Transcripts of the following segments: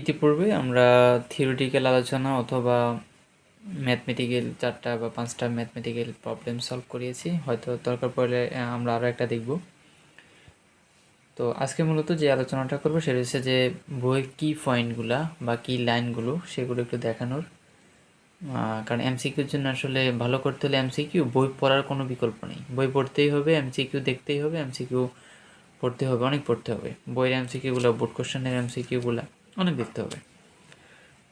ইতিপূর্বে আমরা থিওরিটিক্যাল আলোচনা অথবা ম্যাথমেটিক্যাল চারটা বা পাঁচটা ম্যাথমেটিক্যাল প্রবলেম সলভ করিয়েছি। হয়তো দরকার পড়লে আমরা আরও একটা দেখব। তো আজকে মূলত যে আলোচনাটা করব সেটা হচ্ছে যে বইয়ের কী পয়েন্টগুলা বা কী লাইনগুলো সেগুলো একটু দেখানোর। কারণ এমসিকিউর জন্য আসলে ভালো করতে হলে এমসিকিউ বই পড়ার কোনো বিকল্প নেই। বই পড়তেই হবে এমসিকিউ দেখতেই হবে এমসিকিউ পড়তে হবে, অনেক পড়তে হবে। বইয়ের এমসিকিউগুলো বোর্ড কোশ্চেনের এমসিকিউগুলো অনেক দেখতে হবে।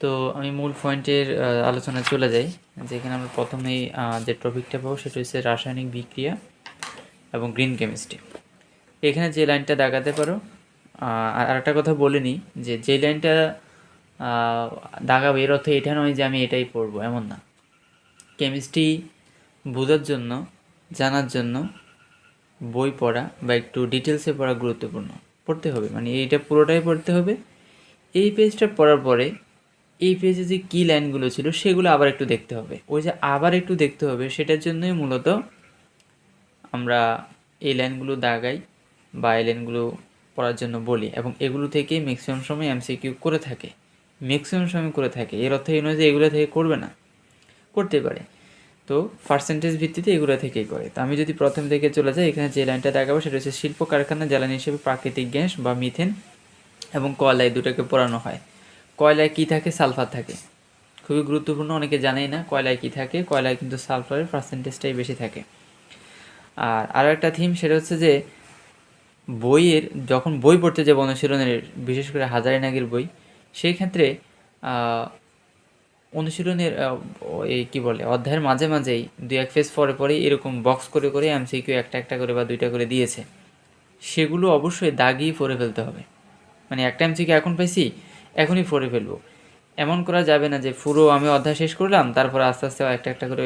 তো আমি মূল পয়েন্টের আলোচনায় চলে যাই যেখানে আমরা প্রথমেই যে টপিকটা পাবো সেটা হচ্ছে রাসায়নিক বিক্রিয়া এবং গ্রিন কেমিস্ট্রি এখানে যে লাইনটা দাগাতে পারো আর একটা কথা বলে নিই, যে যে লাইনটা দাগাবো এর অর্থ এটা নয় যে আমি এটাই পড়ব, এমন না। কেমিস্ট্রি বোঝার জন্য, জানার জন্য বই পড়া বা একটু ডিটেলসে পড়া গুরুত্বপূর্ণ। পড়তে হবে মানে এইটা পুরোটাই পড়তে হবে। এই পেজটা পড়ার পরে, এই পেজে যে কী লাইনগুলো ছিল, সেগুলো আবার একটু দেখতে হবে। ওই যে আবার একটু দেখতে হবে, সেটার জন্যই মূলত আমরা এই লাইনগুলো দাগাই বা এই লাইনগুলো পড়ার জন্য বলি এবং এগুলো থেকেই ম্যাক্সিমাম সময় এমসিকিউ করে থাকে। ম্যাক্সিমাম সময় করে থাকে। এর অর্থ এই নয় যে এগুলো থেকে করবে না করতে পারে। তো পার্সেন্টেজ ভিত্তিতে এগুলো থেকেই করে। তো আমি যদি প্রথম থেকে চলে যাই, এখানে যে লাইনটা দেখাবো, সেটা হচ্ছে শিল্প কারখানা, জ্বালানি হিসেবে প্রাকৃতিক গ্যাস বা মিথেন এবং কয়লায় দুটোকে পোড়ানো হয়। কয়লায় কী থাকে? সালফার থাকে। খুবই গুরুত্বপূর্ণ, অনেকে জানেই না কয়লায় কী থাকে। কয়লায় কিন্তু সালফারের পার্সেন্টেজটাই বেশি থাকে। আর আরও একটা থিম সেটা হচ্ছে যে, বইয়ের যখন বই পড়তে যাব অনুশীলনের, বিশেষ করে হাজারিনাগের বই, সেই ক্ষেত্রে অনুশীলনের এই কী বলে, অধ্যায়ের মাঝে মাঝেই দুই এক ফেজ পরে পরেই এরকম বক্স করে করে এমসিকিউ একটা একটা করে বা দুইটা করে দিয়েছে। সেগুলো অবশ্যই দাগিয়ে পড়ে ফেলতে হবে। মানে একটা এমসিকিউ এখন পাইছি, এখনই পড়ে ফেলব। এমন করা যাবে না যে পুরো আমি অধ্যায় শেষ করলাম, তারপর আস্তে আস্তে একটা একটা করে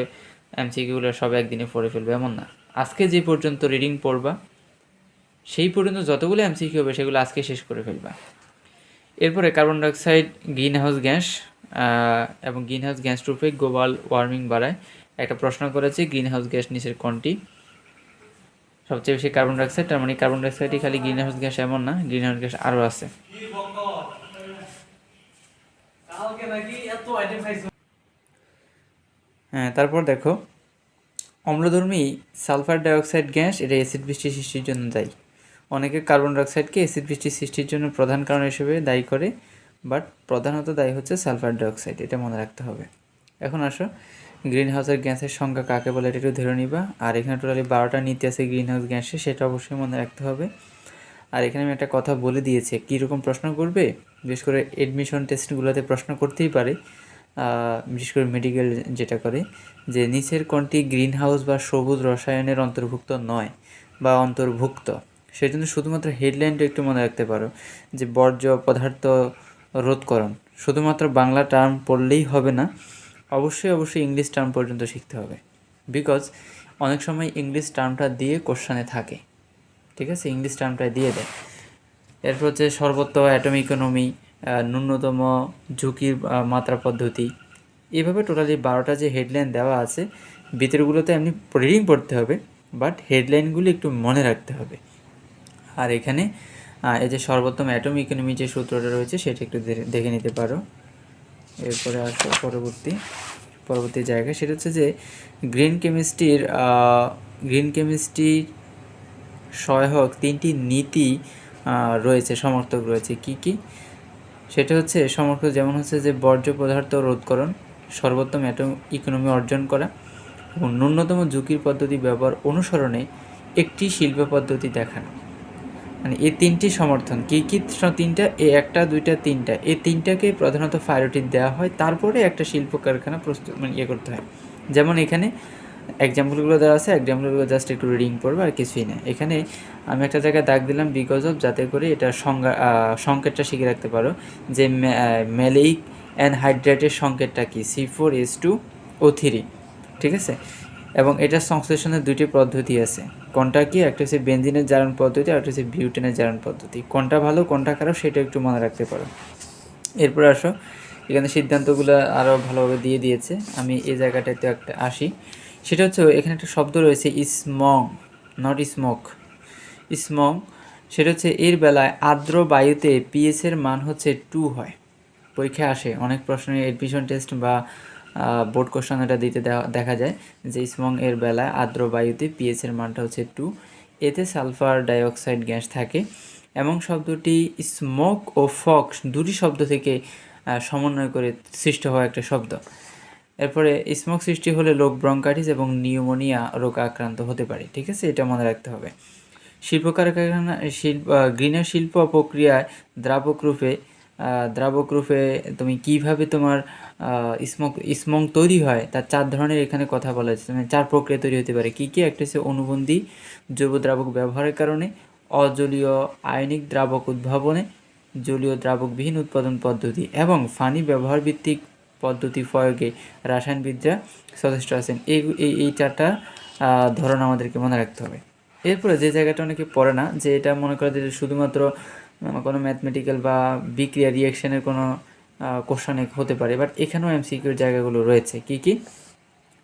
এমসিকিউগুলো সব একদিনে পড়ে ফেলব, এমন না। আজকে যে পর্যন্ত রিডিং পড়বা, সেই পর্যন্ত যতগুলো এমসিকিউ হবে সেগুলো আজকে শেষ করে ফেলবা। এরপরে carbon dioxide greenhouse gas এবং গ্রিন হাউস গ্যাস রূপে গ্লোবাল ওয়ার্মিং বাড়ায়। একটা প্রশ্ন করেছে গ্রিন হাউস গ্যাস নিচের কোনটি? সবচেয়ে বেশি কার্বন ডাইঅক্সাইড তার মানে কার্বন ডাইঅক্সাইডই খালি গ্রিন হাউস গ্যাস এমন না গ্রিন হাউস গ্যাস আরও আছে হ্যাঁ তারপর দেখো অম্লধর্মী সালফার ডাইঅক্সাইড গ্যাস এটা অ্যাসিড বৃষ্টি সৃষ্টির জন্য দায়ী। অনেকে কার্বন ডাইঅক্সাইডকে অ্যাসিড বৃষ্টি সৃষ্টির জন্য প্রধান কারণ হিসেবে দায়ী করে বাট প্রধানত দায়ী হচ্ছে সালফার ডাইঅক্সাইড এটা মনে রাখতে হবে। এখন আসো গ্রিন হাউসের গ্যাসের সংখ্যা কাকে বলে এটা একটু ধরে নিবা। আর এখানে টোটালি বারোটা নীতি আছে গ্রিন হাউস গ্যাসে সেটা অবশ্যই মনে রাখতে হবে। আর এখানে আমি একটা কথা বলে দিয়েছি, কীরকম প্রশ্ন করবে? বিশেষ করে এডমিশন টেস্টগুলোতে প্রশ্ন করতেই পারে বিশেষ করে মেডিকেল যেটা করে, যে নিচের কোনটি গ্রিন হাউস বা সবুজ রসায়নের অন্তর্ভুক্ত নয় বা অন্তর্ভুক্ত? সেজন্য শুধুমাত্র হেডলাইনটা একটু মনে রাখতে পারো, যে বর্জ্য পদার্থ রোধকরণ। শুধুমাত্র বাংলা টার্ম পড়লেই হবে না অবশ্যই অবশ্যই ইংলিশ টার্ম পর্যন্ত শিখতে হবে। বিকজ অনেক সময় ইংলিশ টার্মটা দিয়ে কোশ্চানে থাকে। ঠিক আছে? ইংলিশ টার্মটা দিয়ে দেয়। এরপর হচ্ছে সর্বত্র অ্যাটম ইকোনমি ন্যূনতম ঝুঁকির মাত্রা পদ্ধতি। এইভাবে টোটালি বারোটা যে হেডলাইন দেওয়া আছে, ভিতরগুলোতে এমনি রিডিং পড়তে হবে বাট হেডলাইনগুলো একটু মনে রাখতে হবে। আর এখানে এই যে সর্বোত্তম অ্যাটম ইকোনমি যে সূত্রটা রয়েছে, সেটা একটু দেখে নিতে পারো। এরপরে আসো পরবর্তী পরবর্তী জায়গা। সেটা হচ্ছে যে গ্রিন কেমিস্ট্রির গ্রিন কেমিস্ট্রির সহায়ক তিনটি নীতি রয়েছে, সমর্থক রয়েছে। কি কি? সেটা হচ্ছে, সমর্থক যেমন হচ্ছে যে বর্জ্য পদার্থ রোধকরণ, সর্বোত্তম অ্যাটম ইকোনমি অর্জন করা এবং ন্যূনতম ঝুঁকির পদ্ধতি ব্যবহার অনুসরণে একটি শিল্প পদ্ধতি দেখানো। মানে এই তিনটি সমর্থন, কী কী তিনটা, এ একটা, দুইটা, তিনটা এই তিনটাকে প্রধানত প্রায়োরিটি দেওয়া হয়, তারপরে একটা শিল্প কারখানা প্রস্তুত মানে ইয়ে করতে হয়। যেমন এখানে এক্সাম্পলগুলো দেওয়া আছে এক্সাম্পলগুলো জাস্ট একটু রিডিং করব আর কিছুই না। এখানে আমি একটা জায়গায় দাগ দিলাম বিকজ অফ যাতে করে এটা সংজ্ঞা সংকেতটা শিখে রাখতে পারো, যে ম্যালেইক অ্যান্ড হাইড্রেটের সংকেতটা কি? C four S two O three ঠিক আছে? এবং এটার সংশ্লেষণের দুটি পদ্ধতি আছে। কোনটা কি? একটা হচ্ছে বেঞ্জিনের জারণ পদ্ধতি, আর একটা হচ্ছে বিউটেনের জারণ পদ্ধতি। কোনটা ভালো, কোনটা খারাপ, সেটা একটু মনে রাখতে পারো। এরপর আসো। এখানে সিদ্ধান্তগুলো আরও ভালোভাবে দিয়ে দিয়েছে। আমি এই জায়গাটাতে একটা আসি। সেটা হচ্ছে এখানে একটা শব্দ রয়েছে স্মং নট স্মোক স্মং সেটা হচ্ছে এর বেলায় আর্দ্র বায়ুতে পিএসের মান হচ্ছে টু হয়। পরীক্ষায় আসে, অনেক প্রশ্নের এডমিশন টেস্ট বা বোর্ড কোশ্চেন এটা দিতে দেখা যায় যে স্মং এর বেলায় আর্দ্র বায়ুতে পিএইচ মানটা হচ্ছে টু এতে সালফার ডাইঅক্সাইড গ্যাস থাকে এবং শব্দটি স্মোক ও ফক্স দুটি শব্দ থেকে সমন্বয় করে সৃষ্ট হওয়া একটা শব্দ। এরপরে স্মোক সৃষ্টি হলে লোক ব্রঙ্কাইটিস এবং নিউমোনিয়া রোগ আক্রান্ত হতে পারে, ঠিক আছে? এটা মনে রাখতে হবে। শিল্প কারখানা শিল্প গ্রিনের শিল্প প্রক্রিয়ায় দ্রাবক রূপে দ্রাবক রূপে তুমি কীভাবে তোমার স্মোক, স্মং তৈরি হয়, তার চার ধরনের এখানে কথা বলা হয়েছে। মানে চার প্রক্রিয়া তৈরি হতে পারে। কী কী? একটা হচ্ছে অনুবন্ধী, জৈব দ্রাবক ব্যবহারের কারণে, অজলীয় আয়নিক দ্রাবক উদ্ভাবনে, জলীয় দ্রাবকবিহীন উৎপাদন পদ্ধতি এবং ফানি ব্যবহার ভিত্তিক পদ্ধতি প্রয়োগে রাসায়নবিদরা যথেষ্ট আছেন। এই এই চারটা ধরন আমাদেরকে মনে রাখতে হবে। এরপরে যে জায়গাটা অনেকে পড়ে না, যে এটা মনে করে যে শুধুমাত্র কোনো ম্যাথমেটিক্যাল বা বিক্রিয়া রিয়েকশনের কোনো কোশ্চানে হতে পারে। বাট এখানেও এমসিকিউর জায়গাগুলো রয়েছে। কি কি?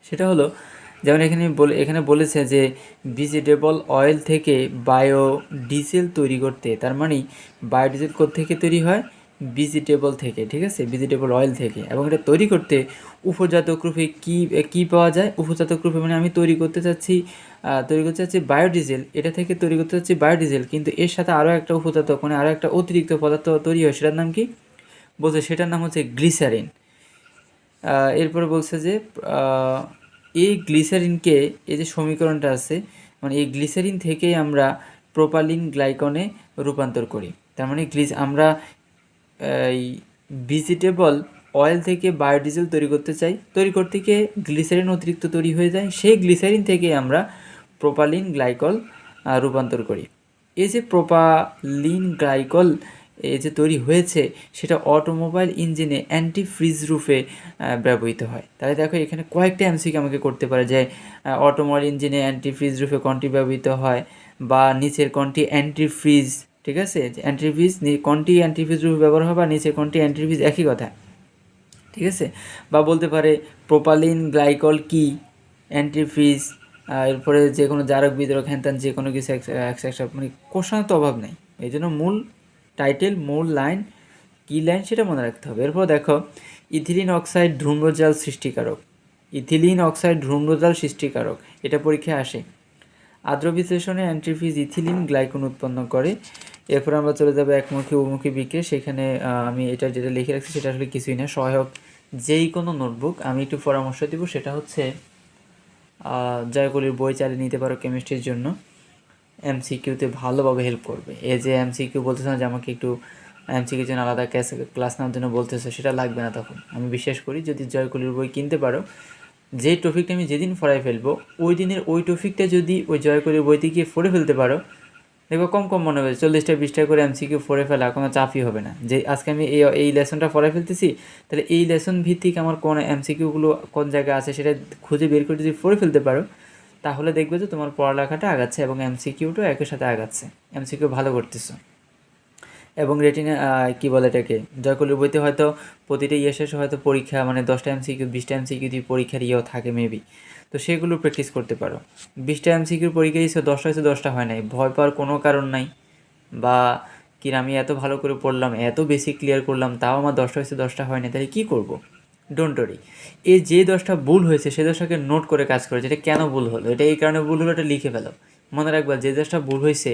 সেটা হলো, যেমন এখানে বলে, এখানে বলেছে যে ভিজিটেবল অয়েল থেকে বায়ো ডিজেল তৈরি করতে, তার মানে বায়োডিজেল থেকে তৈরি হয়? ভেজিটেবল থেকে, ঠিক আছে? ভেজিটেবল অয়েল থেকে। এবং এটা তৈরি করতে উপজাতক রূপে কী কী পাওয়া যায়? উপজাতক রূপে মানে আমি তৈরি করতে চাচ্ছি তৈরি করতে চাচ্ছি বায়োডিজেল এটা থেকে তৈরি করতে চাচ্ছি বায়োডিজেল কিন্তু এর সাথে আরও একটা উপজাতক মানে আরও একটা অতিরিক্ত পদার্থ তৈরি হয়, সেটার নাম কি? বলছে সেটার নাম হচ্ছে গ্লিসারিন এরপরে বলছে যে এই গ্লিসারিনকে এই যে সমীকরণটা আছে মানে এই গ্লিসারিন থেকেই আমরা প্রোপালিন গ্লাইকনে রূপান্তর করি। তার মানে গ্লিস আমরা এই ভেজিটেবল অয়েল থেকে বায়োডিজেল তৈরি করতে চাই। তৈরি করতে গিয়ে গ্লিসারিন অতিরিক্ত তৈরি হয়ে যায়। সেই গ্লিসারিন থেকে আমরা প্রোপালিন গ্লাইকল রূপান্তর করি। এই যে প্রোপালিন গ্লাইকল এই যে তৈরি হয়েছে, সেটা অটোমোবাইল ইঞ্জিনে অ্যান্টি ফ্রিজ রূপে ব্যবহৃত হয়। তাহলে দেখো, এখানে কয়েকটা এমসিকে আমাকে করতে পারে। যে অটোমোবাইল ইঞ্জিনে অ্যান্টি ফ্রিজ রূপে কনটি ব্যবহৃত হয় বা নিচের কনটি অ্যান্টি ফ্রিজ ঠিক আছে? অ্যান্টি ফ্রিজ কনটি অ্যান্টি ফ্রিজ রূপে ব্যবহার হয় বা নিচের কনটি অ্যান্টি ফ্রিজ একই কথা। ঠিক আছে? বা বলতে পারে প্রোপালিন গ্লাইকল কি? অ্যান্টিফ্রিজ এরপরে যে কোনো জারক বিদ্রক হ্যান যে কোনো কিছু একটা মানে কোশ্চেনের তো অভাব নেই। এই জন্য মূল টাইটেল মূল লাইন কী লাইন সেটা মনে রাখতে হবে। এরপর দেখো, ইথিলিন অক্সাইড ধূম্রজাল সৃষ্টিকারক। ইথিলিন অক্সাইড ধূম্রজাল সৃষ্টিকারক। এটা পরীক্ষায় আসে। আদ্র বিশ্লেষণে অ্যান্টিফিজ ইথিলিন গ্লাইকন উৎপন্ন করে। এরপর আমরা চলে যাব একমুখী উমুখী বিক্রিয়া সেখানে আমি এটা যেটা লিখে রাখছি সেটা আসলে কিছুই না। সহায়ক যেই কোনো নোটবুক আমি একটু পরামর্শ দিব সেটা হচ্ছে আহ, জয়কলির বই চালিয়ে নিতে পারো কেমিস্ট্রির জন্য। এমসিকিউতে ভালোভাবে হেল্প করবে। এই যে এমসিকিউ বলতেছে না যে আমাকে একটু এম এমসিকিউর জন্য আলাদা ক্যাস ক্লাস নেওয়ার জন্য বলতেছে সেটা লাগবে না তখন। আমি বিশ্বাস করি যদি জয়কলির বই কিনতে পারো যে টপিকটা আমি যেদিন পড়াই ফেলব ওই দিনের ওই টপিকটা যদি ওই জয়কলির বইতে গিয়ে পড়ে ফেলতে পারো দেখব কম কম মনে হবে চল্লিশটা, বিশটা করে এমসিকিউ পড়ে ফেলা কোনো চাপই হবে না। যে আজকে আমি এই এই লেসনটা পড়ে ফেলতেছি, তাহলে এই লেসন ভিত্তিক আমার কোন এমসিকিউগুলো কোন জায়গায় আছে সেটা খুঁজে বের করে যদি পড়ে ফেলতে পারো, তাহলে দেখবে যে তোমার পড়ালেখাটা আগাচ্ছে এবং এমসিকিউটাও একই সাথে আগাচ্ছে। এমসিকিউ ভালো করতেছো। এবং রেটিনে কী বলে এটাকে জয়কলির বইতে হয়তো প্রতিটা ইয়ে শেষে হয়তো পরীক্ষা মানে দশটা এমসিকিউ বিশটা এমসিকিউ দিয়ে পরীক্ষার ইয়েও থাকে মেবি তো সেগুলো প্র্যাকটিস করতে পারো। বিশটা এমসিকিউর পরীক্ষা দিয়েছ, দশটা হয়েছে, দশটা হয় নাই। ভয় পাওয়ার কোনো কারণ নাই। বা কি আমি এত ভালো করে পড়লাম, এত বেশি ক্লিয়ার করলাম, তাও আমার দশটা হয়েছে, দশটা হয় না তাহলে কী করব? ডোন্ট ওরি এই যে দশটা ভুল হয়েছে, সে দশটাকে নোট করে কাজ করে যেটা কেন ভুল হলো? এটা এই কারণে ভুল হলো, এটা লিখে ফেলো। মনে রাখবা, যে দশটা ভুল হয়েছে,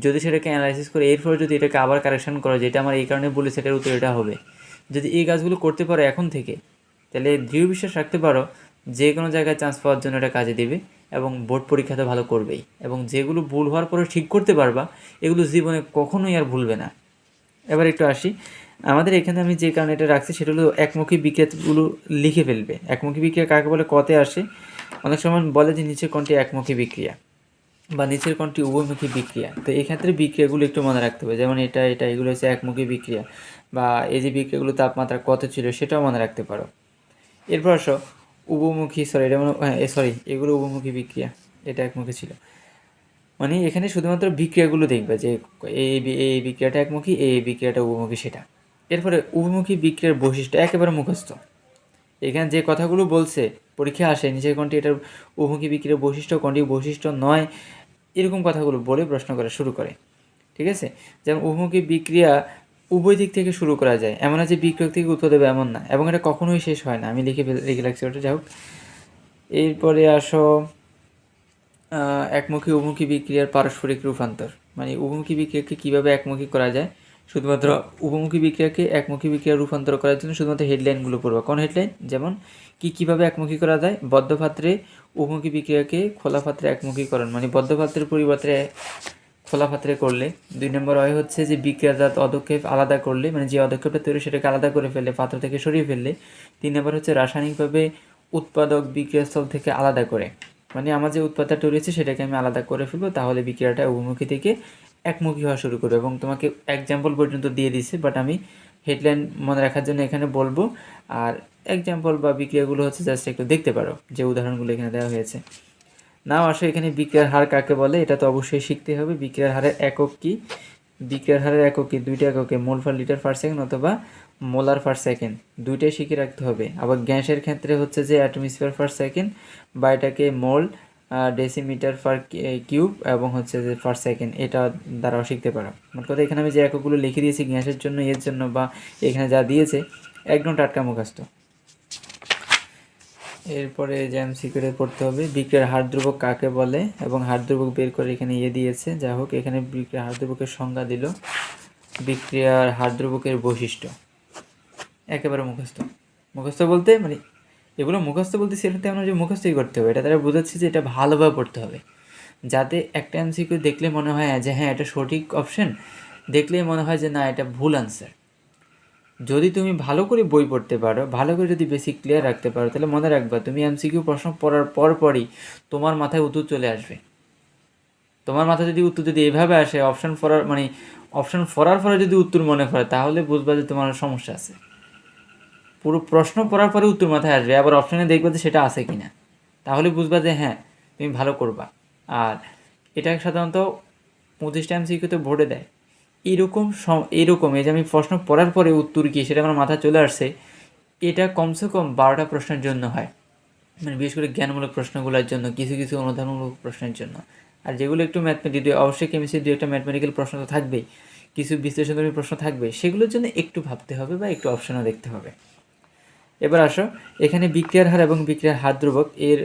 যদি সেটাকে অ্যানালাইসিস করে, এরপরে যদি এটাকে আবার কারেকশন করো, যেটা আমার এই কারণে বলি সেটার উত্তর এটা হবে। যদি এই কাজগুলো করতে পারো এখন থেকে, তাহলে দৃঢ় বিশ্বাস রাখতে পারো যে কোনো জায়গায় চান্স পাওয়ার জন্য এটা কাজে দেবে এবং বোর্ড পরীক্ষাতে ভালো করবেই এবং যেগুলো ভুল হওয়ার পরে ঠিক করতে পারবা, এগুলো জীবনে কখনোই আর ভুলবে না। এবার একটু আসি। আমাদের এখানে আমি যে কারণে এটা রাখছি সেটা হলো একমুখী বিক্রিয়াগুলো লিখে ফেলবে। একমুখী বিক্রিয়া কাকে বলে? কতে আসে। অনেক সময় বলে যে নিচের কোনটি একমুখী বিক্রিয়া বা নিচের কোনটি উভয়মুখী বিক্রিয়া। তো এই ক্ষেত্রে বিক্রিয়াগুলো একটু মনে রাখতে হবে। যেমন এটা এটা, এগুলো হচ্ছে একমুখী বিক্রিয়া বা এই যে বিক্রিয়াগুলো তাপমাত্রা কত ছিল সেটাও মনে রাখতে পারো। এরপর আসো। উভমুখী সরি এটা মানে হ্যাঁ সরি এগুলো উভমুখী বিক্রিয়া, এটা একমুখী ছিল। মানে এখানে শুধুমাত্র বিক্রিয়াগুলো দেখবে যে এই এই বিক্রিয়াটা একমুখী এই বিক্রিয়াটা উপমুখী সেটা। এরপরে উভমুখী বিক্রিয়ার বৈশিষ্ট্য একেবারে মুখস্থ। এখানে যে কথাগুলো বলছে, পরীক্ষা আসে, নিচের কোনটি এটার উভমুখী বিক্রিয়ার বৈশিষ্ট্য, কোনটি বৈশিষ্ট্য নয়, এরকম কথাগুলো বলে প্রশ্ন করা শুরু করে। ঠিক আছে? যেমন উভমুখী বিক্রিয়া উভয় দিক থেকে শুরু করা যায়। এমন আছে বিক্রয় থেকে উত্তর দেবে এমন না। এবং এটা কখনোই শেষ হয় না। আমি লিখে লিখে রাখছি ওটা। যাই হোক। এরপরে আসো একমুখী উমুখী বিক্রিয়ার পারস্পরিক রূপান্তর। মানে উভমুখী বিক্রিয়াকে কীভাবে একমুখী করা যায়? শুধুমাত্র উপমুখী বিক্রিয়াকে একমুখী বিক্রিয়া রূপান্তর করার জন্য শুধুমাত্র হেডলাইনগুলো পড়বা। কোন হেডলাইন? যেমন, কি কীভাবে একমুখী করা যায়? বদ্ধ পাত্রে উপমুখী বিক্রিয়াকে খোলা পাত্রে একমুখীকরণ মানে বদ্ধ পাত্রের পরিবর্তে খোলা পাত্রে করলে। দুই নম্বর হয় হচ্ছে যে বিক্রিয়াজাত পদক্ষেপ আলাদা করলে মানে যে পদক্ষেপটা তৈরি সেটাকে আলাদা করে ফেললে পাত্র থেকে সরিয়ে ফেললে। তিন নম্বর হচ্ছে রাসায়নিকভাবে উৎপাদক বিক্রিয়াস্থল থেকে আলাদা করে। মানে আমার যে উৎপাদটা তৈরি হচ্ছে সেটাকে আমি আলাদা করে ফেলব, তাহলে বিক্রিয়াটা উভমুখী থেকে একমুখী হওয়া শুরু করবে। এবং তোমাকে এক্সাম্পল পর্যন্ত দিয়ে দিচ্ছে বাট আমি হেডলাইন মনে রাখার জন্য এখানে বলব। আর এক্সাম্পল বা বিক্রিয়াগুলো হচ্ছে জাস্ট একটু দেখতে পারো, যে উদাহরণগুলো এখানে দেওয়া হয়েছে। নাও আসো এখানে বিক্রিয়ার হার কাকে বলে? এটা তো অবশ্যই শিখতে হবে। বিক্রিয়ার হারের একক কি? বিক্রিয়ার হারের একক কি? দুইটা এককে mole per litre per second অথবা মোলার পার সেকেন্ড। দুইটাই শিখে রাখতে হবে। আবার গ্যাসের ক্ষেত্রে হচ্ছে যে অ্যাটমসফিয়ার পার সেকেন্ড বা এটাকে মোল ডেসিমিটার পার কিউব এবং হচ্ছে যে পার সেকেন্ড এটা দ্বারাও শিখতে পারো। মোট কথা এখানে আমি যে এককগুলো লিখে দিয়েছি গ্যাসের জন্য, এর জন্য বা এখানে যা দিয়েছে, একদম টাটকা মুখস্থ। এরপরে যে এমসি করে পড়তে হবে, বিক্রিয়ার হার ধ্রুবক কাকে বলে এবং হার ধ্রুবক বের করে এখানে ইয়ে দিয়েছে। যা হোক, এখানে বিক্রিয়ার হার ধ্রুবকের সংজ্ঞা দিল। বিক্রিয়ার হার ধ্রুবকের বৈশিষ্ট্য। একেবারে মুখস্থ। মুখস্থ বলতে মানে এগুলো মুখস্থ বলতে সেটাতে আমরা যে মুখস্থই করতে হবে। এটা তারা বোঝাচ্ছে যে এটা ভালোভাবে পড়তে হবে। যাতে একটা এমসিকিউ দেখলে মনে হয় যে হ্যাঁ এটা সঠিক অপশন দেখলেই মনে হয় যে না, এটা ভুল আনসার যদি তুমি ভালো করে বই পড়তে পারো, ভালো করে যদি বেসিক ক্লিয়ার রাখতে পারো, তাহলে মনে রাখবা তুমি এমসিকিউ প্রশ্ন পড়ার পর পরই তোমার মাথায় উত্তর চলে আসবে। তোমার মাথায় যদি উত্তর যদি এভাবে আসে অপশন ফরার মানে অপশন ফরার পরে যদি উত্তর মনে করে, তাহলে বুঝবা যে তোমার সমস্যা আছে। পুরো প্রশ্ন পড়ার পরে উত্তর মাথায় আসবে, আবার অপশনে দেখবে যে সেটা আছে কিনা। তাহলে বুঝবা যে হ্যাঁ তুমি ভালো করবা। আর এটা সাধারণত পঁচিশটা এমসিকিউতে ভোটে দেয়। এরকম এরকম, এই যে আমি প্রশ্ন পড়ার পরে উত্তর কি, সেটা আমার মাথায় চলে আসছে, এটা কমসে কম বারোটা প্রশ্নের জন্য হয়। মানে বিশেষ করে জ্ঞানমূলক প্রশ্নগুলোর জন্য, কিছু কিছু অনুধানমূলক প্রশ্নের জন্য। আর যেগুলো একটু ম্যাথমেটিক অবশ্যই কেমিস্ট্রি দু একটা ম্যাথমেটিক্যাল প্রশ্ন তো থাকবেই, কিছু বিশ্লেষণধর্মী প্রশ্ন থাকবে, সেগুলোর জন্য একটু ভাবতে হবে বা একটু অপশনও দেখতে হবে। এবার আসো, এখানে বিক্রিয়ার হার এবং বিক্রিয়ার হার ধ্রুবক, এর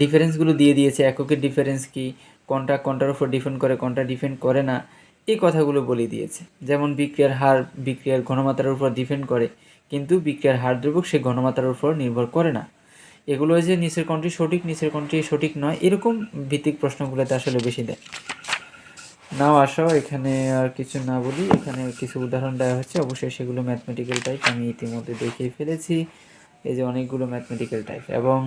ডিফারেন্সগুলো দিয়ে দিয়েছে, এককের ডিফারেন্স কি, কোনটা, কোনটার উপর ডিপেন্ড করে, কোনটা ডিপেন্ড করে না। এই কথাগুলো বলে দিয়েছে। যেমন বিক্রিয়ার হার বিক্রিয়ার ঘনমাত্রার উপর ডিপেন্ড করে, কিন্তু বিক্রিয়ার হার ধ্রুবক সে ঘনমাত্রার উপর নির্ভর করে না। এগুলো যে নিচের কোনটি সঠিক, নিচের কোনটি সঠিক নয়, এরকম ভিত্তিক প্রশ্নগুলোতে আসলে বেশি দেয়। নাও, আসো, এখানে আর কিছু না বলি। এখানে কিছু উদাহরণ দেওয়া হচ্ছে অবশ্যই সেগুলো ম্যাথমেটিক্যাল টাইপ আমি ইতিমধ্যে দেখিয়ে ফেলেছি। এই যে অনেকগুলো ম্যাথমেটিক্যাল টাইপ এবং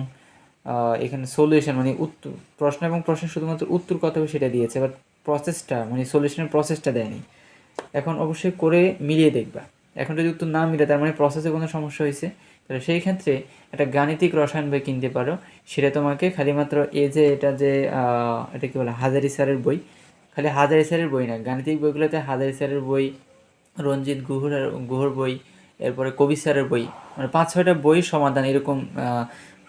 এখানে সলিউশন মানে উত্তর, প্রশ্ন এবং প্রশ্নের শুধুমাত্র উত্তর হবে সেটা দিয়েছে। বাট প্রসেসটা মানে সলিউশনের প্রসেসটা দেয়নি। এখন অবশ্যই করে মিলিয়ে দেখবা। এখন যদি উত্তর না মিলে, তার মানে প্রসেসে কোনো সমস্যা হয়েছে তাহলে সেই ক্ষেত্রে একটা গাণিতিক রসায়ন বই কিনতে পারো। সেটা তোমাকে খালি মাত্র এই যে এটা যে এটা কি বলে, হাজারি স্যারের বই। খালি হাজারি স্যারের বই না, গাণিতিক বইগুলোতে হাজারি স্যারের বই, রঞ্জিত গুহর গুহর বই, এরপরে কবি স্যারের বই মানে পাঁচ ছয়টা বই সমাধান, এরকম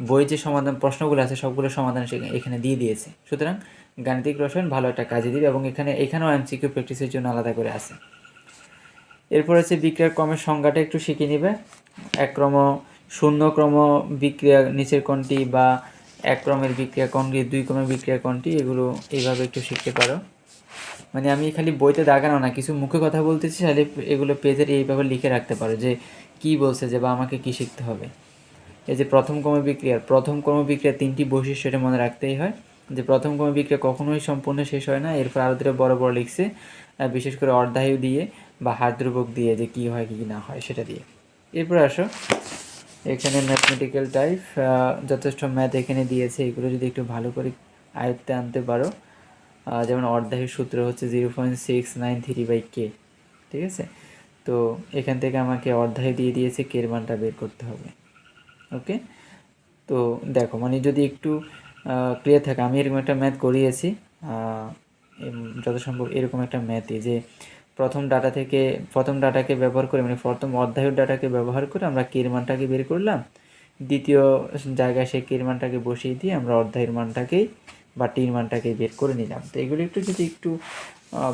বই যে সমাধান, প্রশ্নগুলো আছে সবগুলো সমাধান সে- এখানে দিয়ে দিয়েছে। সুতরাং গাণিতিক রসায়ন ভালো একটা কাজে দিবে এবং এখানে, এখানেও এমসিকিউ প্র্যাকটিসের জন্য আলাদা করে আছে। এরপর হচ্ছে বিক্রিয়ার ক্রমের সংজ্ঞাটা একটু শিখে নিবে। এক ক্রম শূন্য ক্রম বিক্রিয়া নিচের কোনটি বা এক ক্রমের বিক্রিয়া কোনটি দুই ক্রমের বিক্রিয়া কোনটি এগুলো এইভাবে একটু শিখতে পারো। মানে আমি খালি বইতে দাগানো না, কিছু মুখে কথা বলতেছি তাহলে এগুলো পেজের এইভাবে লিখে রাখতে পারো যে কি বলছে যে বা আমাকে কি শিখতে হবে। এই যে প্রথম ক্রম বিক্রিয়ার, প্রথম ক্রম বিক্রিয়ার তিনটি বৈশিষ্ট্য এটা মনে রাখতেই হয়। যে প্রথম ক্রম বিক্রিয়া কখনোই সম্পূর্ণ শেষ হয় না, এরপর আরও দুটো বড় বড় লিখছে বিশেষ করে অর্ধায়ু দিয়ে বা হাত দিয়ে যে কি হয়, কি না হয়, সেটা দিয়ে। এরপর আসো, এখানে ম্যাথমেটিক্যাল টাইপ যথেষ্ট ম্যাথ এখানে দিয়েছে, এগুলো যদি একটু ভালো করে আয়ত্তে আনতে পারো যেমন অর্ধায়ুর সূত্র হচ্ছে zero point six nine three by K ঠিক আছে? তো এখান থেকে আমাকে অর্ধায়ু দিয়ে দিয়েছে কের মানটা বের করতে হবে ওকে তো দেখো মানে যদি একটু ক্লিয়ার থাকে। আমি এরকম একটা ম্যাথ করিয়েছি। যত সম্ভব এরকম একটা ম্যাথে যে প্রথম ডাটা থেকে, প্রথম ডাটাকে ব্যবহার করে মানে প্রথম অধ্যায়ের ডাটাকে ব্যবহার করে আমরা কের মানটাকে বের করলাম। দ্বিতীয় জায়গায় সেই কের মানটাকে বসিয়ে দিয়ে আমরা অধ্যায়ের মানটাকেই বা টির মানটাকে বের করে নিলাম। তো এগুলো একটু যদি একটু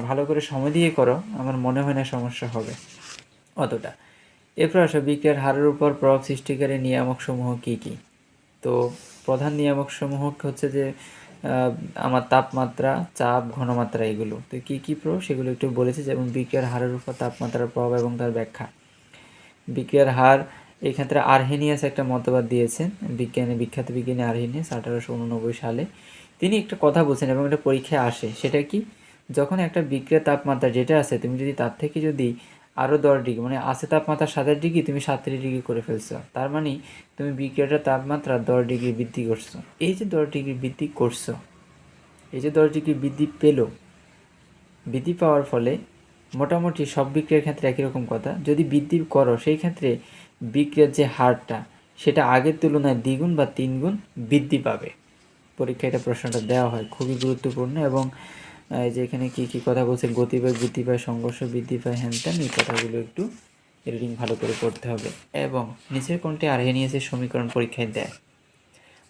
ভালো করে সময় দিয়ে করো, আমার মনে হয় না সমস্যা হবে অতটা। এরপর আসো, বিক্রিয়ার হারের উপর প্রভাব সৃষ্টিকারী নিয়ামকসমূহ কী কী? তো প্রধান নিয়ামকসমূহ হচ্ছে যে আমার তাপমাত্রা, চাপ, ঘনমাত্রা এগুলো। তো কী কী প্রভাব সেগুলো একটু বলেছি যেমন বিক্রিয়ার হারের উপর তাপমাত্রার প্রভাব এবং তার ব্যাখ্যা। বিক্রিয়ার হার, এই ক্ষেত্রে আরহেনিয়াস একটা মতবাদ দিয়েছেন। বিজ্ঞানী, বিখ্যাত বিজ্ঞানী আরহেনিয়াস আঠারোশো উননব্বই সালে। তিনি একটা কথা বলছেন এবং একটা পরীক্ষায় আসে। সেটা কি? যখন একটা বিক্রিয়ার তাপমাত্রা যেটা আছে, তুমি যদি তার থেকে যদি আরও দশ ডিগ্রি মানে আছে তাপমাত্রা সাতের ডিগ্রি, তুমি সাতত্রিশ ডিগ্রি করে ফেলছো। তার মানে তুমি বিক্রিয়াটার তাপমাত্রা দশ ডিগ্রি বৃদ্ধি করছ। এই যে দশ ডিগ্রি বৃদ্ধি করছ, এই যে দশ ডিগ্রি বৃদ্ধি পেল, বৃদ্ধি পাওয়ার ফলে মোটামুটি সব বিক্রিয়ার ক্ষেত্রে একই রকম কথা। যদি বৃদ্ধি করো, সেই ক্ষেত্রে বিক্রিয়ার যে হারটা, সেটা আগের তুলনায় দ্বিগুণ বা তিনগুণ বৃদ্ধি পাবে। পরীক্ষায় এটা প্রশ্নটা দেওয়া হয়, খুবই গুরুত্বপূর্ণ এবং এই যে এখানে কী কী কথা বলছে গতি গতিবেগ গতি পায়, সংঘর্ষ বৃদ্ধি পায়, হ্যান ত্যান, এই কথাগুলো একটু রিডিং ভালো করে পড়তে হবে। এবং নিচের কোনটি আর্হেনিয়াসের সমীকরণ পরীক্ষায় দেয়?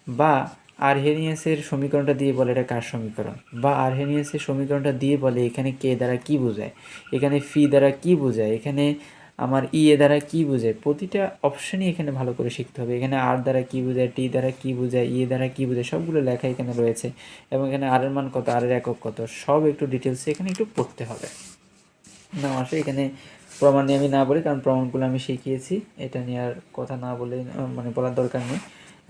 বা আর্হেনিয়াসের সমীকরণটা দিয়ে বলে এটা কার সমীকরণ? বা আর্হেনিয়াসের সমীকরণটা দিয়ে বলে এখানে কে দ্বারা কি বোঝায়? এখানে ফি দ্বারা কি বোঝায়? এখানে আমার ই এ দ্বারা কি বোঝায়? প্রতিটা অপশানই এখানে ভালো করে শিখতে হবে। এখানে আর দ্বারা কি বোঝায়? টি দ্বারা কি বোঝায়? ই দ্বারা কি বোঝায়? সবগুলো লেখা এখানে রয়েছে। এবং এখানে আর এর মান কত? আর এর একক কত? সব একটু ডিটেলসে এখানে একটু পড়তে হবে। না আসে এখানে প্রমাণ নিয়ে আমি না বলি, কারণ প্রমাণগুলো আমি শিখিয়েছি। এটা নিয়ে আর কথা না বলে মানে বলার দরকার নেই।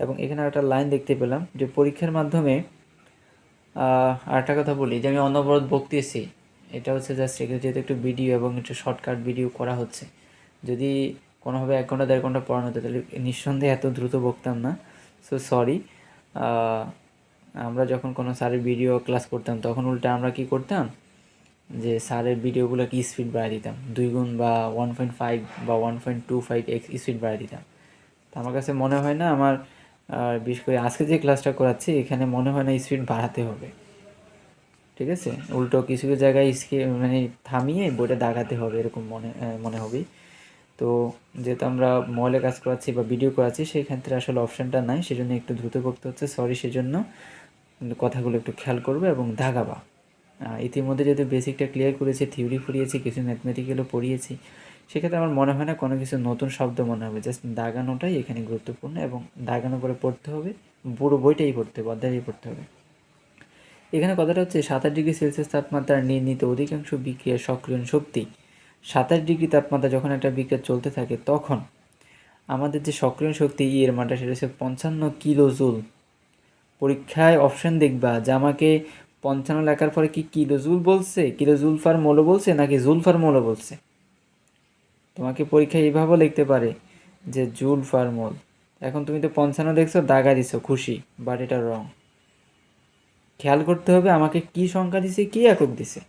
এবং এখানে একটা লাইন দেখতে পেলাম যে পরীক্ষার মাধ্যমে আরেকটা কথা বলি যে আমি অনবরত বকতেছি। এটা হচ্ছে জাস্ট এখানে যেহেতু একটু ভিডিও এবং একটু শর্টকাট ভিডিও করা হচ্ছে। যদি কোনোভাবে এক ঘণ্টা, দেড় ঘণ্টা পড়ানো হতো, তাহলে নিঃসন্দেহে এত দ্রুত বকতাম না। সো সরি আমরা যখন কোনো স্যারের ভিডিও ক্লাস করতাম, তখন উল্টা আমরা কি করতাম? যে স্যারের ভিডিওগুলোকে স্পিড বাড়িয়ে দিতাম? দুই গুণ বা ওয়ান পয়েন্ট ফাইভ বা one point two five x speed বাড়িয়ে দিতাম। তো আমার কাছে মনে হয় না, আমার বিশেষ করে আজকে যে ক্লাসটা করাচ্ছি, এখানে মনে হয় না স্পিড বাড়াতে হবে। ঠিক আছে? উল্টো কিছু কিছু জায়গায় স্কে মানে থামিয়ে বইটা দাগাতে হবে এরকম মনে মনে হবে তো যেহেতু আমরা মলে কাজ করাচ্ছি বা ভিডিও করাচ্ছি, সেই ক্ষেত্রে আসলে অপশানটা নাই, সেজন্য একটু দ্রুত করতে হচ্ছে। সরি সেজন্য কথাগুলো একটু খেয়াল করবে এবং দাগাবা। ইতিমধ্যে যেহেতু বেসিকটা ক্লিয়ার করেছি থিওরি পড়িয়েছি কিছু ম্যাথমেটিক্যালও পড়িয়েছি, সেক্ষেত্রে আমার মনে হয় না কোনো কিছু নতুন শব্দ মনে হবে। জাস্ট দাগানোটাই এখানে গুরুত্বপূর্ণ এবং দাগানো করে পড়তে হবে। পুরো বইটাই পড়তে হবে, অধ্যায়ই পড়তে হবে। এখানে কথাটা হচ্ছে সাতাশ ডিগ্রি সেলসিয়াস তাপমাত্রার নির্ণীত অধিকাংশ বিক্রিয়ার সক্রিয়ণ শক্তি। সাতাশ ডিগ্রি তাপমাত্রা যখন একটা বিক্রিয়া চলতে থাকে, তখন আমাদের যে সক্রিয়ণ শক্তি ই এর সেটা হচ্ছে পঞ্চান্ন কিলো জুল। পরীক্ষায় অপশন দেখবা যে আমাকে পঞ্চান্ন লেখার পরে কি কিলো জুল বলছে? কিলো জুলফার মোলো বলছে নাকি জুলফার মোলো বলছে? তোমাকে পরীক্ষায় এইভাবেও লিখতে পারে যে জুল ফার্মল এখন তুমি তো পঞ্চান্ন দেখছ, দাগা দিছো, খুশি বাট এটা রং খেয়াল করতে হবে আমাকে কি সংখ্যা দিছে, কি একক দিছে।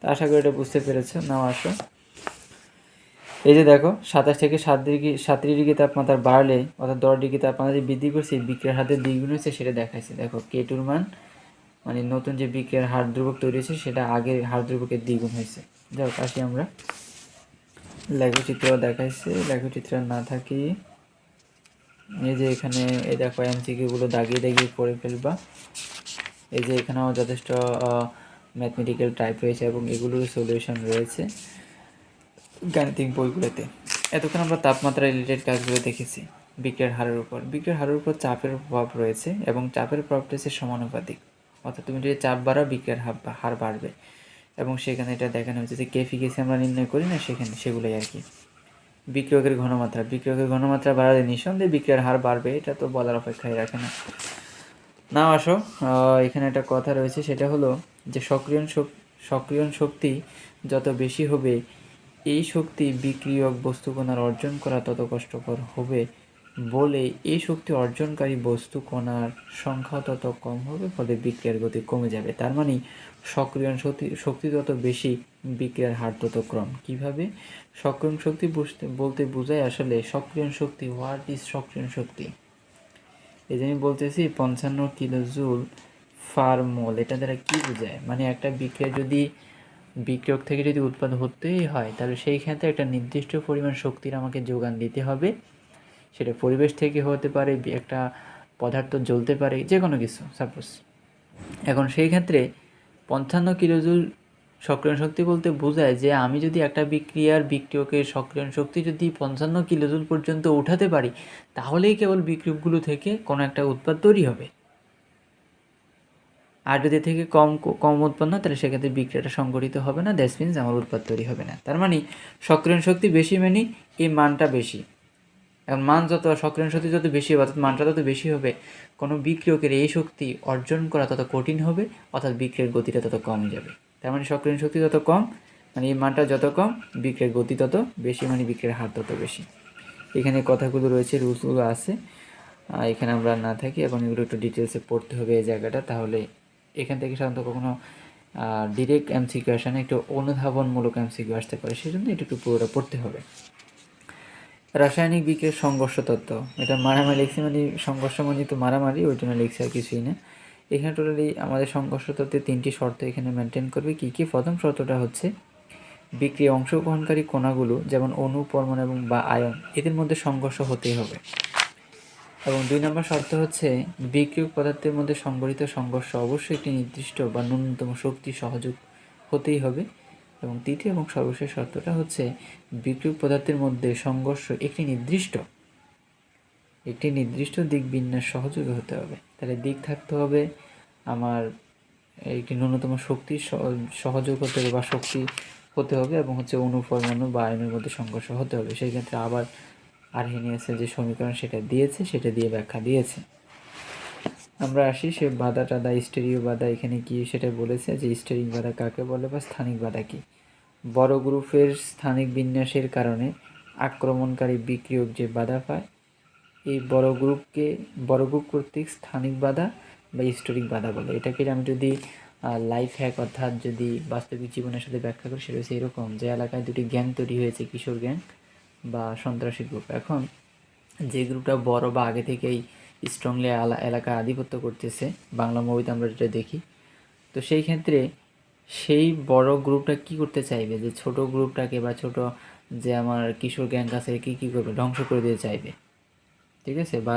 তা আশা করি এটা বুঝতে পেরেছ। নাও আসো। এই যে দেখো, সাতাশ থেকে সাত ডিগ্রি সাতত্রিশ ডিগ্রি তাপমাত্রা বাড়লে অর্থাৎ দশ ডিগ্রি তাপমাত্রা যে বৃদ্ধি করছে বিক্রিয়ার হাতে দ্বিগুণ হয়েছে, সেটা দেখাইছে। দেখো, কেটুর মান মানে নতুন যে বিক্রিয়ার হার ধ্রুবক তৈরি হয়েছে, সেটা আগের হার ধ্রুবকের দ্বিগুণ হয়েছে। যাই হোক আসি আমরা। লেখচিত্র দেখাইছে, লেখচিত্র না থাকি। এই যে এখানে, এই দেখো এমসিকিউগুলো দাগিয়ে দাগিয়ে করে ফেলবা। এই যে এখানেও যথেষ্ট ম্যাথমেটিক্যাল টাইপ রয়েছে এবং এগুলোর সলিউশন রয়েছে গাণিতিক বইগুলোতে। এতক্ষণ আমরা তাপমাত্রা রিলেটেড কাজগুলো দেখেছি, বিক্রিয়ার হারের উপর। বিক্রিয়ার হারের উপর চাপের প্রভাব রয়েছে এবং চাপের প্রভাবটা হচ্ছে সমানুপাতিক। অর্থাৎ তুমি যদি চাপ বাড়াও, বিক্রিয়ার হার বাড়বে। এবং সেখানে এটা দেখানো হয়েছে যে কেফিকেসি আমরা নির্ণয় করি না, সেখানে, সেগুলোই আর কি। বিক্রিয়কের ঘনমাত্রা। বিক্রিয়কের ঘনমাত্রা বাড়ালে নিঃসন্দেহে বিক্রিয়ার হার বাড়বে, এটা তো বলার অপেক্ষায় রাখে না। নাও, আসো। এখানে একটা কথা রয়েছে, সেটা হলো যে সক্রিয়ণ সক্রিয়ণ শক্তি যত বেশি হবে, এই শক্তি বিক্রিয়ক বস্তু কণার অর্জন করা তত কষ্টকর হবে বলে এই শক্তি অর্জনকারী বস্তু কণার সংখ্যা তত কম হবে, ফলে বিক্রিয়ার গতি কমে যাবে। তার মানে সক্রিয়ণ শক্তি শক্তি তত বেশি, বিক্রিয়ার হার তত কম। কীভাবে? সক্রিয়ণ শক্তি বুঝতে, বলতে বোঝায় আসলে সক্রিয়ণ শক্তি হোয়াট ইজ সক্রিয়ণ শক্তি? এই যে আমি বলতেছি পঞ্চান্ন কিলো জুল ফার মোল, এটা দ্বারা কী বোঝায়? মানে একটা বিক্রিয়া যদি বিক্রিয়ক থেকে যদি উৎপাদন হতেই হয়, তাহলে সেই ক্ষেত্রে একটা নির্দিষ্ট পরিমাণ শক্তির আমাকে যোগান দিতে হবে। সেটা পরিবেশ থেকে হতে পারে একটা পদার্থ জ্বলতে পারে যে কোনো কিছু সাপোজ এখন সেই ক্ষেত্রে পঞ্চান্ন কিলোজুল সক্রিয়ণ শক্তি বলতে বোঝায় যে আমি যদি একটা বিক্রিয়ার বিক্রিয়কের সক্রিয়ণ শক্তি যদি পঞ্চান্ন কিলোজুল পর্যন্ত উঠাতে পারি, তাহলেই কেবল বিক্রিয়কগুলো থেকে কোনো একটা উৎপাদ তৈরি হবে। আর যদি থেকে কম কম উৎপন্ন তাহলে সেক্ষেত্রে বিক্রিয়াটা সংগঠিত হবে না। দ্যাটস মিনস আমার উৎপাদ তৈরি হবে না। তার মানে সক্রিয়ণ শক্তি বেশি মানে এই মানটা বেশি। এখন মান যত, সক্রিয়ণ শক্তি যত বেশি হবে, অর্থাৎ মানটা তত বেশি হবে, কোনো বিক্রিয়কের এই শক্তি অর্জন করা তত কঠিন হবে, অর্থাৎ বিক্রিয়ার গতিটা তত কমে যাবে। তার মানে সক্রিয়ণ শক্তি যত কম মানে এই মানটা যত কম বিক্রিয়ার গতি তত বেশি মানে বিক্রিয়ার হার তত বেশি। এখানে কথাগুলো রয়েছে, রুলসগুলো আছে। এখানে আমরা না থাকি এবং এগুলো একটু ডিটেলসে পড়তে হবে এই জায়গাটা। তাহলে এখান থেকে সাধারণত কখনো ডিরেক্ট এমসিকিউ আসে না, একটু অনুধাবনমূলক এমসিকিউ আসতে পারে সেই জন্য এটা একটু পুরোটা পড়তে হবে। রাসায়নিক বিক্রিয়ার সংঘর্ষ তত্ত্ব। এটা মারামারি লিখছি মানে সংঘর্ষ মানে তো মারামারি ওই জন্য লিখছে আর কিছুই না। এখানে টোটালি আমাদের সংঘর্ষ তত্ত্বে তিনটি শর্ত এখানে মেনটেন করবে। কী কী? প্রথম শর্তটা হচ্ছে বিক্রিয়া অংশগ্রহণকারী কণাগুলো, যেমন অণু, পরমাণু এবং বা আয়ন, এদের মধ্যে সংঘর্ষ হতেই হবে। এবং দুই নম্বর শর্ত হচ্ছে বিক্রিয়ক পদার্থের মধ্যে সংগঠিত সংঘর্ষ অবশ্যই একটি নির্দিষ্ট বা ন্যূনতম শক্তি সহযোগ হতেই হবে। এবং তৃতীয় এবং সর্বশেষ শর্তটা হচ্ছে বিক্রিয়ক পদার্থের মধ্যে সংঘর্ষ একটি নির্দিষ্ট একটি নির্দিষ্ট দিক বিন্যাস সহযোগী হতে হবে। তাহলে দিক থাকতে হবে আমার একটি ন্যূনতম শক্তি সহ- সহযোগ হতে হবে বা শক্তি হতে হবে এবং হচ্ছে অনুপরমাণু বা আয়নের মধ্যে সংঘর্ষ হতে হবে। সেই ক্ষেত্রে আবার আরহেনিয়াসের যে সমীকরণ সেটা দিয়েছে, সেটা দিয়ে ব্যাখ্যা দিয়েছে। আমরা আসি সে বাধা টাদা স্টেরিও বাধা, এখানে কি সেটা বলেছে যে স্টেরিং বাধা কাকে বলে বা স্থানিক বাধা কি? বড় গ্রুপের স্থানিক বিন্যাসের কারণে আক্রমণকারী বিক্রিয়ক যে বাধা পায় এই বড় গ্রুপকে, বড় গ্রুপ কর্তৃক স্থানিক বাধা বা হিস্টোরিক বাধা বলে। এটাকে আমি যদি লাইফ হ্যাক অর্থাৎ যদি বাস্তবিক জীবনের সাথে ব্যাখ্যা করি, সেটা হচ্ছে এরকম যে এলাকায় দুটি গ্যাং তৈরি হয়েছে, কিশোর গ্যাং বা সন্ত্রাসী গ্রুপ এখন যে গ্রুপটা বড় বা আগে থেকেই স্ট্রংলি আলা এলাকায় আধিপত্য করতেছে, বাংলা মুভিতে আমরা যেটা দেখি, তো সেই ক্ষেত্রে সেই বড় গ্রুপটা কি করতে চাইবে? যে ছোট গ্রুপটাকে বা ছোট যে আমার কিশোর গ্যাং আছে কি কি করবে? ধ্বংস করে দিতে চাইবে। ঠিক আছে? বা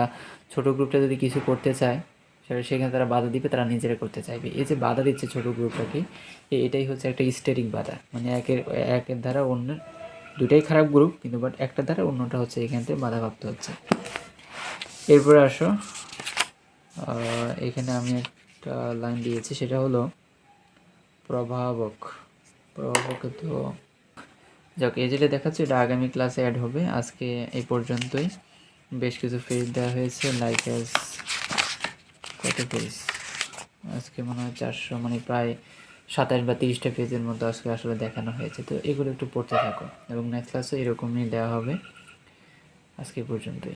ছোট গ্রুপটা যদি কিছু করতে চায়, সেটা সেখানে তারা বাধা দিবে, তারা নিজেরা করতে চাইবে। এই যে বাধা দিচ্ছে ছোট গ্রুপটাকে এটাই হচ্ছে একটা স্টেরিং বাধা। মানে একের একের দ্বারা অন্য দুটাই খারাপ গ্রুপ কিন্তু বাট একটা দ্বারা অন্যটা হচ্ছে এখান থেকে বাধাপ্রাপ্ত হচ্ছে। এরপরে আসো। এখানে আমি একটা লাইন দিয়েছি, সেটা হলো প্রভাবক। প্রভাবক তো, যাক, এই যেটা দেখাচ্ছে, এটা আগামী ক্লাসে অ্যাড হবে। আজকে এই পর্যন্তই। বেশ কিছু পেজ দেওয়া হয়েছে লাইক অ্যাজ কত পেজ আজকে মনে হয় চারশো মানে প্রায় সাতাশ বা তিরিশটা পেজের মতো আজকে আসলে দেখানো হয়েছে। তো এগুলো একটু পড়তে থাকো এবং নেক্সট ক্লাসে এরকমই দেওয়া হবে। আজকে পর্যন্তই।